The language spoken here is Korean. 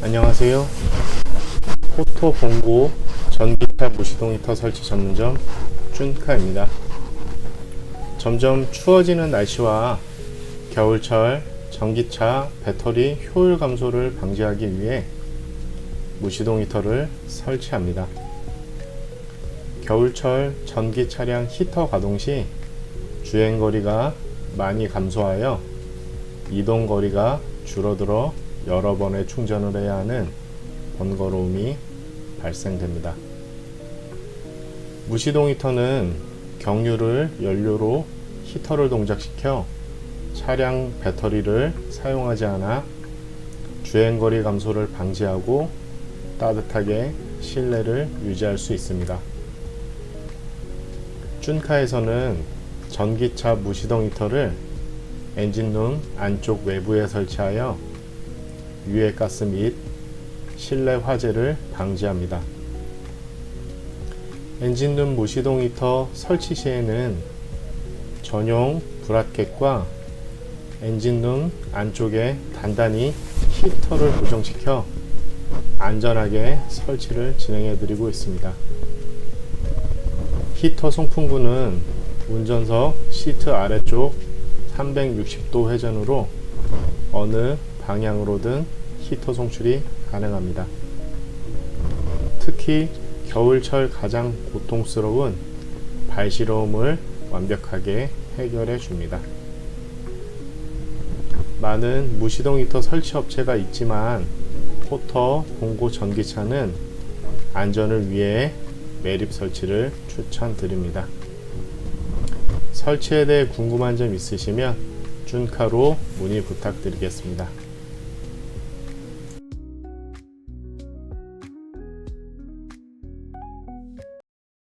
안녕하세요. 포토 공고 전기차 무시동 히터 설치 전문점 쭌카입니다. 점점 추워지는 날씨와 겨울철 전기차 배터리 효율 감소를 방지하기 위해 무시동 히터를 설치합니다. 겨울철 전기 차량 히터 가동 시 주행 거리가 많이 감소하여 이동 거리가 줄어들어 여러 번의 충전을 해야 하는 번거로움이 발생됩니다. 무시동 히터는 경유를 연료로 히터를 동작시켜 차량 배터리를 사용하지 않아 주행거리 감소를 방지하고 따뜻하게 실내를 유지할 수 있습니다. 쭌카에서는 전기차 무시동 히터를 엔진룸 안쪽 외부에 설치하여 유해 가스 및 실내 화재를 방지합니다. 엔진룸 무시동 히터 설치 시에는 전용 브라켓과 엔진룸 안쪽에 단단히 히터를 고정시켜 안전하게 설치를 진행해 드리고 있습니다. 히터 송풍구는 운전석 시트 아래쪽 360도 회전으로 어느 방향으로든 히터 송출이 가능합니다. 특히 겨울철 가장 고통스러운 발시러움을 완벽하게 해결해 줍니다. 많은 무시동 히터 설치 업체가 있지만 포터 공고 전기차는 안전을 위해 매립 설치를 추천드립니다. 설치에 대해 궁금한 점 있으시면 쭌카로 문의 부탁드리겠습니다.